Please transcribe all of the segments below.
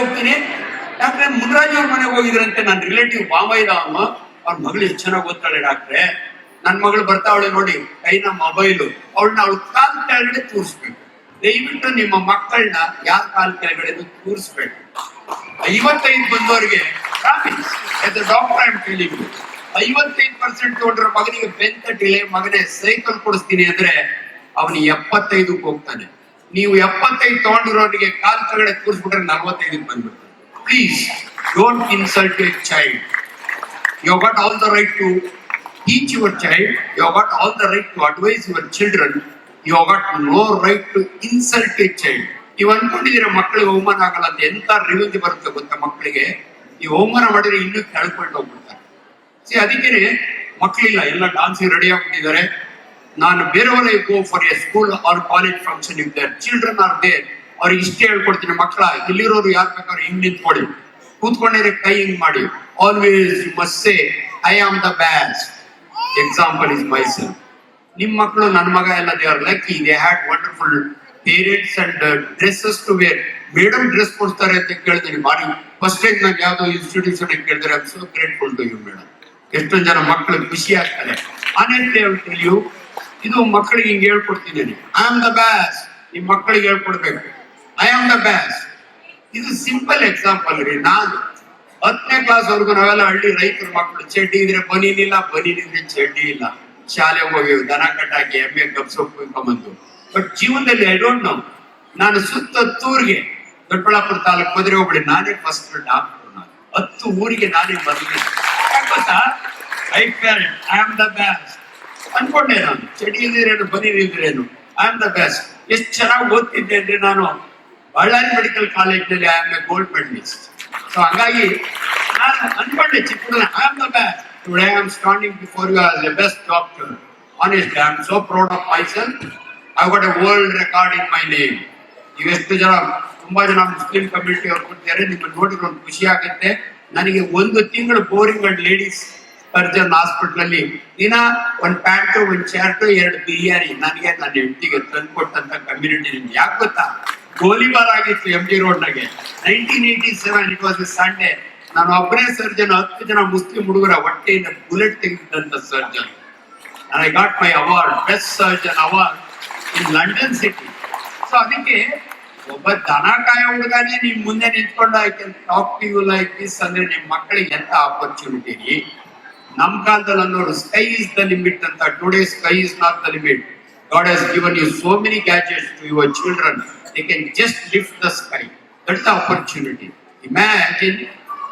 ಹೋಗ್ತೀನಿ. ಡಾಕ್ಟ್ರೆ ಮುನ್ರಾಜ್ ಅವ್ರ ಮನೆಗೆ ಹೋಗಿದ್ರಂತೆ ನನ್ನ ರಿಲೇಟಿವ್ ಬಾಂಬೈದ ರಾಮ ಅವ್ರ ಮಗಳು ಎಷ್ಟು ಚೆನ್ನಾಗಿ ಓದ್ತಾಳೆ ಡಾಕ್ಟ್ರೆ. ನನ್ನ ಮಗಳು ಬರ್ತಾವಳೆ ನೋಡಿ ಕೈನ ಮೊಬೈಲು. ಅವಳನ್ನ ಅವಳ ಕಾಲ್ ಕೆಳಗಡೆ ತೋರಿಸ್ಬೇಕು. ದಯವಿಟ್ಟು ನಿಮ್ಮ ಮಕ್ಕಳನ್ನ ಯಾರ ಕಾಲ್ ಕೆಳಗಡೆ ತೋರಿಸ್ಬೇಕು ಐವತ್ತೈದು ಬಂದವರಿಗೆ ಡಾಕ್ಟರ್ ಟೆಲಿಂಗ್ ಐವತ್ತೈದು ಪರ್ಸೆಂಟ್ ತೊಗೊಂಡ್ರ ಮಗನಿಗೆ ಬೆಂತ ಟಿಲೆ ಮಗನೇ ಸೈಕಲ್ ಕೊಡಿಸ್ತೀನಿ ಅಂದ್ರೆ, ಅವನು ಎಪ್ಪತ್ತೈದಕ್ಕೆ ಹೋಗ್ತಾನೆ. ನೀವು ಎಪ್ಪತ್ತೈದು ತಗೊಂಡಿರೋರಿಗೆ ಕಾಲ್ ಕೆಳಗಡೆ ಕೂರಿಸ್ಬಿಟ್ರೆ ನಲ್ವತ್ತೈದಕ್ಕೆ ಬಂದ್ಬಿಡ್ತಾರೆ please don't insult a child you got got all the right to teach your child, you all got all the right to advise your children, you right to insult a child. ನೀವು ಅನ್ಕೊಂಡಿದ್ದೀರ ಮಕ್ಕಳಿಗೆ ಅವಮಾನ ಆಗಲ್ಲ ಅಂತ ಎಂತ revenge ಬರುತ್ತೆ ಗೊತ್ತಾ ಮಕ್ಕಳಿಗೆ? ನೀವು ಅವಮಾನ ಮಾಡಿದ್ರೆ ಇನ್ನೂ ಕೆಳ್ಕೊಂಡು ಹೋಗ್ಬಿಡ್ತಾರೆ ಅದಕ್ಕೆ ಮಕ್ಕಳಿಲ್ಲ ಎಲ್ಲ ಡಾನ್ಸಿಗೆ ರೆಡಿ ಆಗ್ಬಿಟ್ಟಿದ್ದಾರೆ. ನಾನು ಬೇರೆಯವರೇ go for a school or college function if their children are there ಅವ್ರಿಗೆ ಇಷ್ಟೇ ಹೇಳ್ಕೊಡ್ತೀನಿ, ಮಕ್ಕಳ ಇಲ್ಲಿರೋರು ಯಾರು ಬೇಕಾದ್ರೆ ಹಿಂಗ್ ನಿಂತ್ಕೊಳ್ಳಿ. ಕೂತ್ಕೊಂಡಿರೋ ಕೈ ಹಿಂಗ್ ಮಾಡಿ. Always you must say I am the best example is myself ನಿಮ್ಮ ಮಕ್ಕಳು ನನ್ನ ಮಗ ಎಲ್ಲ they are lucky they had wonderful parents and dresses to wear madam dress ಕೊಡ್ತಾರೆ ಅಂತ ಕೇಳ್ತೀನಿ ಬಾರಿ ಫಸ್ಟ್ ಟೈಮ್ ನಾನು ಯಾವ್ದೋ ಇನ್ಸ್ಟಿಟ್ಯೂಷನ್ ಕೇಳಿದ್ರೆ I so grateful to you madam ಎಷ್ಟೊಂದು ಜನ ಮಕ್ಕಳು ಖುಷಿ ಆಗ್ತಾರೆ. ಅನೇಕ ಟೆಲ್ ಯು ಇದು ಮಕ್ಕಳಿಗೆ ಹಿಂಗೆ ಹೇಳ್ಕೊಡ್ತಿದ್ದೀನಿ. ಐ ಆಮ್ ದ ಬ್ಯಾಸ್ ನಿಮ್ಮ ಮಕ್ಕಳಿಗೆ ಹೇಳ್ಕೊಡ್ಬೇಕು. ಐ ಆಮ್ ದ ಬ್ಯಾಸ್ ಇದು ಸಿಂಪಲ್ ಎಕ್ಸಾಂಪಲ್ ರೀ. ನಾನು ಹತ್ತನೇ ಕ್ಲಾಸ್ ವರ್ಗು ನಾವೆಲ್ಲ ಹಳ್ಳಿ ರೈತರ ಮಕ್ಕಳು, ಚಡ್ಡಿ ಇದ್ರೆ ಬನೀನಿಲ್ಲ, ಬನೀನಿದ್ರೆ ಚಡ್ಡಿ ಇಲ್ಲ. ಶಾಲೆಗೆ ಹೋಗಿ ದನ ಕಟ್ಟಾಕಿ ಎಮ್ಮೆ ಕಪ್ಸೊಪ್ಕೊಂಬಂದು ಬಟ್ ಜೀವನದಲ್ಲಿ ಐ ಡೋಂಟ್ ನೋ ನಾನು ಸುತ್ತ ಹತ್ತೂರಿಗೆ ದೊಡ್ಡಬಳ್ಳಾಪುರ ತಾಲೂಕು ಹೋದ್ರೆ ಹೋಗ್ಬಿಡಿ ನಾನೇ ಫಸ್ಟ್ ಡಾಕ್ಟರ್ ಹತ್ತು ಊರಿಗೆ ನಾನೇ ಮದುವೆ. ಗೊತ್ತಾ? ಐ ಆಮ್ ದ ಬ್ಯಾಸ್ಟ್ ಅನ್ಕೊಂಡೆ ನಾನು. ಚಡಿ ಇಲ್ದಿರೇನು ಇಲ್ದಿರೇನು ಐ ಆಮ್ ದ ಬೆಸ್ಟ್ ಎಷ್ಟು ಚೆನ್ನಾಗಿ ಓದ್ತಿದ್ದೆ ಅಂದ್ರೆ ನಾನು ಬಳ್ಳಾರಿ ಮೆಡಿಕಲ್ ಕಾಲೇಜ್ನಲ್ಲಿ I am a gold medallist so ಹಂಗಾಗಿ ನಾನು ಅನ್ಕೊಂಡೆ ಚಿಕ್ಕ I am the best today I am standing before you as a best doctor honest I am so proud of myself I got a world record in my name ಇವೆಷ್ಟು ಜನ, ತುಂಬಾ ಜನ Muslim community ಅವ್ರು ಕೊಡ್ತಾರೆ ನಿಮ್ಮನ್ನು ನೋಡಿ ಒಂದು ಖುಷಿ ಆಗುತ್ತೆ. ನನಗೆ ಒಂದು ತಿಂಗಳು boring and ladies surgeon hospital ಅಲ್ಲಿ ದಿನ ಒಂದ್ ಪ್ಯಾಂಟು ಒಂದ್ ಶರ್ಟ್ ಎರಡು ಬಿರಿಯಾನಿ. ನನಗೆ ನನ್ನ ಹೆಂಡತಿಗೆ ತಂದ್ಕೊಟ್ಟಂತ ಕಮ್ಯುನಿಟಿ ನಿಮ್ಗೆ ಯಾಕೆ ಗೊತ್ತಾ? ಗೋಲಿಬಾರ್ ಆಗಿತ್ತು ಎಂ ಜಿ ರೋಡ್ ನಾಗೆ nineteen eighty seven it was Sunday ನಾನು ಒಬ್ಬನೇ ಸರ್ಜನ್ ಹತ್ತು ಜನ ಮುಸ್ಲಿಂ ಹುಡುಗರ ಹೊಟ್ಟೆಯಿಂದ bullet ತೆಗೆದಿದ್ದಂತ surgeon I got my award, best surgeon award in London city. So ಅದಕ್ಕೆ ಒಬ್ಬ ದನ ಕಾಯೋ ಹುಡುಗನೇ ನಿಮ್ ಮುಂದೆ ನಿಂತ್ಕೊಂಡು I can talk to you like this ಅಂದ್ರೆ ನಿಮ್ ಮಕ್ಕಳಿಗೆ ಎಂತ ಆಪರ್ಚುನಿಟಿ ನಮ್ ಕಾಲದಲ್ಲಿ ಅನ್ನೋರು ಸ್ಕೈ ಇಸ್ ದ ಲಿಮಿಟ್ ಅಂತ today sky is not the limit God has given you so many gadgets to your children they can just lift the sky that's the opportunity imagine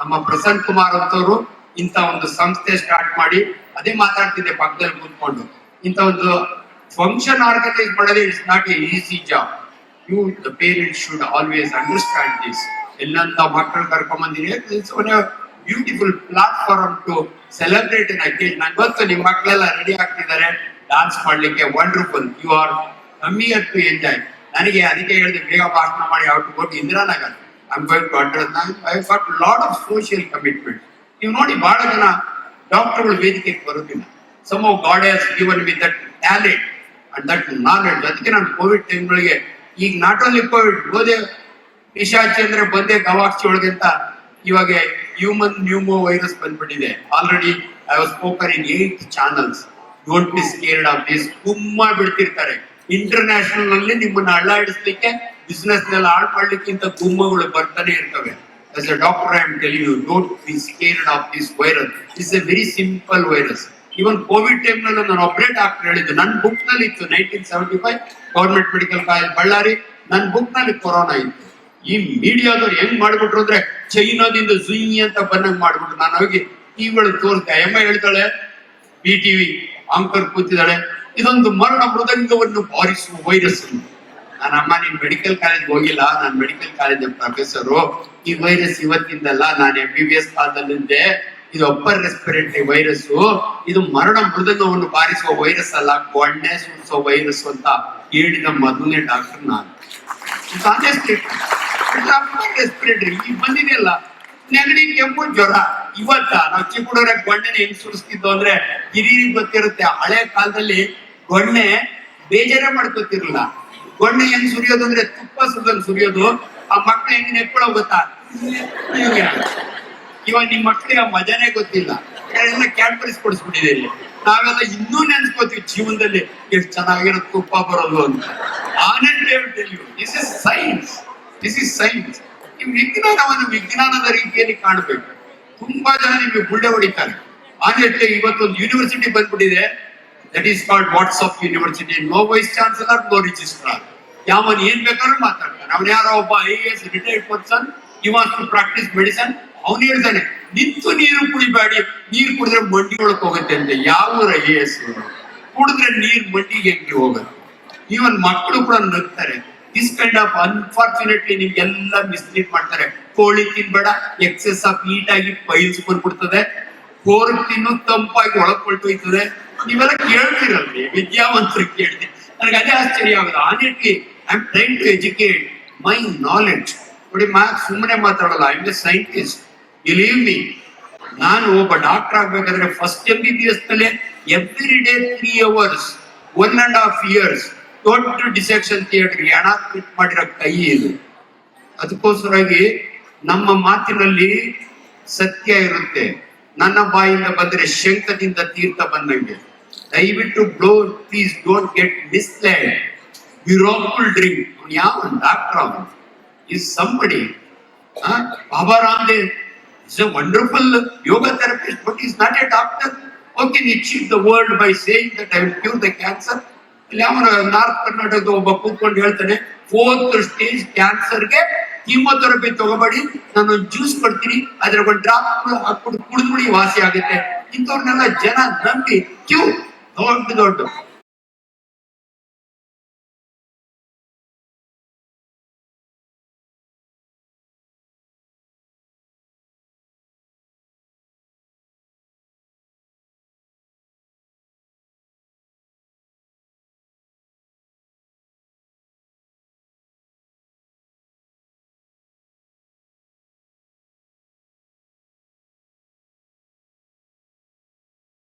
ನಮ್ಮ ಪ್ರಸನ್ನ ಕುಮಾರ್ ಅಂತವರು ಇಂಥ ಒಂದು ಸಂಸ್ಥೆ start ಮಾಡಿ, ಅದೇ ಮಾತಾಡ್ತಿದ್ದೆ ಪಕ್ಕದಲ್ಲಿ ಕೂತ್ಕೊಂಡು. ಇಂಥ ಒಂದು ಫಂಕ್ಷನ್ ಆರ್ಗನೈಸ್ ಮಾಡೋದೇ it's not a easy job you the parents should always understand this ಎಲ್ಲಂತ ಮಕ್ಕಳು ಕರ್ಕೊಂಬಂದಿರಿ beautiful platform to celebrate in occasion ಗೊತ್ತು ನಿಮ್ಮ ಮಕ್ಕಳೆಲ್ಲ ರೆಡಿ ಆಗ್ತಿದ್ದಾರೆ. ಡಾನ್ಸ್ ಮಾಡ್ಲಿಕ್ಕೆ wonderful you are coming to enjoy ನನಗೆ ಅದಕ್ಕೆ ಹೇಳಿದೆ ಬೇಗ ಭಾಷಣ ಮಾಡಿ ಔಟ್ ಕೊಟ್ಟು Indiranagar. I'm going to address I fought lot of social commitment ನೀವು ನೋಡಿ, ಬಹಳ ಜನ ಡಾಕ್ಟರ್ಗಳು ವೇದಿಕೆಗೆ ಬರುತ್ತಿಲ್ಲ. Some of God has given with that talent and that knowledge ಅದಕ್ಕೆ ನಾನು ಕೋವಿಡ್ ಟೈಮ್ಗಳಿಗೆ ಈಗ ನಾಟ್ ಓನ್ಲಿ ಕೋವಿಡ್ ಹೋದೆ ಪಿಶಾಚಿ ಅಂದ್ರೆ ಬಂದೆ ಗವಾಕ್ಷಿ ಒಳಗೆ ಅಂತ ಇವಾಗ ಹ್ಯೂಮನ್ ನ್ಯೂಮೋ ವೈರಸ್ ಬಂದ್ಬಿಟ್ಟಿದೆ. Already I was speaker in eight channels don't be scared of this ತುಂಬಾ ಬಿಡ್ತಿರ್ತಾರೆ. ಇಂಟರ್ನ್ಯಾಷನಲ್ನಲ್ಲಿ ನಿಮ್ಮನ್ನ ಅಳ್ಳಾಡಿಸ್ಲಿಕ್ಕೆ ಬಿಸ್ನೆಸ್ನಲ್ಲಿ ಹಾಳು ಮಾಡ್ಲಿಕ್ಕಿಂತ ಗುಮ್ಮಗಳು ಬರ್ತಾನೆ ಇರ್ತವೆ. As a doctor, i am telling you, don't be scared of this virus. It's a very simple virus. Even Covid ಟೈಮ್ನಲ್ಲಿ ನಾನು operate doctor ಹೇಳಿದ್ದು. ನನ್ನ ಬುಕ್ನಲ್ಲಿ ಇತ್ತು nineteen seventy five government medical college Ballari ನನ್ನ ಬುಕ್ನಲ್ಲಿ ಕೊರೋನಾ ಇತ್ತು. ಈ ಮೀಡಿಯಾದವ್ರು ಹೆಂಗ್ ಮಾಡ್ಬಿಟ್ರು ಅಂದ್ರೆ ಚೈನಾದಿಂದ ಜುಯಿ ಅಂತ ಬಂದಂಗ್ ಮಾಡ್ಬಿಟ್ರು. ನಾನು ಹೋಗಿ ಟಿವಿಗಳು ತೋರಿಸ್ದೆ. ಎಮ್ಮ ಹೇಳ್ತಾಳೆ ಬಿ ಟಿವಿ ಆಂಕರ್ ಕೂತಿದ್ದಾಳೆ. ಇದೊಂದು ಮರಣ ಮೃದಂಗವನ್ನು ಬಾರಿಸುವ ವೈರಸ್ ನನ್ನ ಅಮ್ಮ ನೀನ್ ಮೆಡಿಕಲ್ ಕಾಲೇಜ್ ಹೋಗಿಲ್ಲ. ನಾನು ಮೆಡಿಕಲ್ ಕಾಲೇಜ್ ಪ್ರೊಫೆಸರು. ಈ ವೈರಸ್ ಇವತ್ತಿಂದಲ್ಲ ನಾನು ಎಂ ಬಿ ಬಿ ಎಸ್ ಕಾಲದಲ್ಲಿದ್ದೆ ಇದು ಅಪ್ಪರ್ ರೆಸ್ಪಿರೇಟರಿ ವೈರಸ್ ಇದು ಮರಣ ಮೃದಂಗವನ್ನು ಬಾರಿಸುವ ವೈರಸ್ ಅಲ್ಲ. ಕೊಣ್ಣೆ ಸುರಿಸುವ ವೈರಸ್ ಅಂತ ಹೇಳಿದ ಮೊದಲನೇ ಡಾಕ್ಟರ್ ನಾನು. ರೆಸ್ಪಿರೇಟರಿ ಈಗ ಬಂದಿದೆಯಲ್ಲ ನೆಗಡಿ, ಕೆಮ್ಮು, ಜ್ವರ. ಇವತ್ತ ನಾವು ಚಿಕ್ಕ ಹುಡುಗರ ಗೊಣ್ಣೆನ ಹೆಂಗ್ ಸುರಿಸ್ತಿದ್ದು ಅಂದ್ರೆ ಹಿರಿಯರಿಗೆ ಗೊತ್ತಿರುತ್ತೆ, ಹಳೆ ಕಾಲದಲ್ಲಿ ಗೊಣ್ಣೆ ಬೇಜಾರೇ ಮಾಡ್ಕೊತಿರ್ಲಿಲ್ಲ. ಗೊಣ್ಣೆ ಹೆಂಗ್ ಸುರಿಯೋದು ಅಂದ್ರೆ ತುಪ್ಪ ಸುಗಲ್ ಸುರಿಯೋದು. ಆ ಮಕ್ಳು ಹೆಂಗ್ ನೆಕ್ಕೊಳ್ಳೋ ಗೊತ್ತಾ. ಇವಾಗ. ನಿಮ್ ಮಕ್ಳಿಗೆ ಆ ಮಜಾನೇ ಗೊತ್ತಿಲ್ಲ. ಎಲ್ಲ ಕೊಡಿಸ್ಬಿಟ್ಟಿದೆ ಇಲ್ಲಿ. ನಾವೆಲ್ಲ ಇನ್ನೂ ನೆನ್ಸ್ಕೋತೀವಿ ಜೀವನದಲ್ಲಿ, ಎಷ್ಟು ಚೆನ್ನಾಗಿರೋ ತುಪ್ಪ ಬರೋದು ಅಂತ. This is science this is science ಈ ವಿಜ್ಞಾನವನ್ನು ವಿಜ್ಞಾನದ ರೀತಿಯಲ್ಲಿ ಕಾಣಬೇಕು. ತುಂಬಾ ಜನ ನಿಮಗೆ ಗುಳ್ಳೆ ಹೊಡಿತಾರೆ. ಆನೆಟ್ಲೆ ಇವತ್ತೊಂದು ಯೂನಿವರ್ಸಿಟಿ ಬಂದ್ಬಿಟ್ಟಿದೆ. That is called WhatsApp university no vice chancellor no registrar ಯಾವನ್ ಏನ್ ಬೇಕಾದ್ರೂ ಮಾತಾಡ್ತಾರೆ. ಅವನ ಯಾರೋ ಒಬ್ಬ I A S retired person he was was to practise medicine ಅವ್ನು ಹೇಳ್ತಾನೆ, ನಿಂತು ನೀರು ಕುಡಿಬೇಡಿ. ನೀರು ಕುಡಿದ್ರೆ ಮಂಡಿ ಒಳಕ್ ಹೋಗುತ್ತೆ ಅಂತ ಯಾವ ಐ ಎ ಎಸ್ ಕುಡಿದ್ರೆ ನೀರ್ ಮಂಡಿಗೆ ಹೆಂಗೆ ಹೋಗುತ್ತೆ? ಈವನ್ ಮಕ್ಕಳು ಕೂಡ ನಗ್ತಾರೆ. ದಿಸ್ ಕೈಂಡ್ ಆಫ್ ಅನ್ಫಾರ್ಚುನೇಟ್ಲಿ ನಿಮ್ಗೆಲ್ಲ ಮಿಸ್ಲೀಡ್ ಮಾಡ್ತಾರೆ. ಕೋಳಿ ತಿನ್ಬೇಡ ಎಕ್ಸೆಸ್ ಆಫ್ ಹೀಟ್ ಆಗಿ ಪೈಲ್ಸ್ ಬಂದ್ಬಿಡ್ತದೆ. ಕೋರ್ ತಿನ್ನು, ತಂಪಾಗಿ ಒಳಗ್ ಹೊಳ್ಟೋಯ್ತದೆ ನೀವೆಲ್ಲ ಕೇಳ್ತಿರಲ್ರಿ ವಿದ್ಯಾವಂತರು ಕೇಳ್ತೀವಿ ನನಗೆ ಅದೇ ಆಶ್ಚರ್ಯ ಆಗುತ್ತೆ honestly I am train to educate my knowledge ನೋಡಿ, ಮಾ ಸುಮ್ಮನೆ ಮಾತಾಡಲ್ಲ I a scientist believe me ನಾನು ಒಬ್ಬ ಡಾಕ್ಟರ್ ಆಗ್ಬೇಕಾದ್ರೆ first M B B ಎಸ್ನಲ್ಲಿ every day three hours one and half years ದೊಡ್ಡ ಡಿಸೆಕ್ಷನ್ ಥಿಯೇಟರ್ ಹಣ ಫಿಟ್ ಮಾಡಿರೋ ಕೈ ಇದು. ಅದಕ್ಕೋಸ್ಕರವಾಗಿ ನಮ್ಮ ಮಾತಿನಲ್ಲಿ ಸತ್ಯ ಇರುತ್ತೆ. ನನ್ನ ಬಾಯಿಂದ ಬಂದ್ರೆ ಶಂಕದಿಂದ ತೀರ್ಥ ಬಂದಂಗೆ. ದಯವಿಟ್ಟು ಬ್ಲೋ ಪ್ಲೀಸ್ ಡೋಂಟ್ ಗೆಟ್ ಮಿಸ್ಲೈಡ್ ಯುರೋಪಲ್ ಡ್ರಿಂಕ್ ಯಾವ ಡಾಕ್ಟರ್ ಅವನು? Is somebody Baba Ramdev is a wonderful yoga therapist but is not a doctor okay achieve the world by saying that I will cure the cancer ಇಲ್ಲಿ ಅವನು north ಕರ್ನಾಟಕದ ಒಬ್ಬ ಕೂತ್ಕೊಂಡು ಹೇಳ್ತಾನೆ fourth stage ಕ್ಯಾನ್ಸರ್ಗೆ chemotherapy ತಗೋಬೇಡಿ, ನಾನು ಜ್ಯೂಸ್ ಕೊಡ್ತೀನಿ ಅದ್ರ ಒಂದು ಡ್ರಾಪ್ ಹಾಕ್ಬಿಟ್ಟು ಕುಡಿದ್ಬಿಡಿ ವಾಸಿ ಆಗುತ್ತೆ. ಇಂಥವ್ರನ್ನೆಲ್ಲ ಜನ ನಂಬಿ, ಕ್ಯೂ, ದೊಡ್ಡ ದೊಡ್ಡ.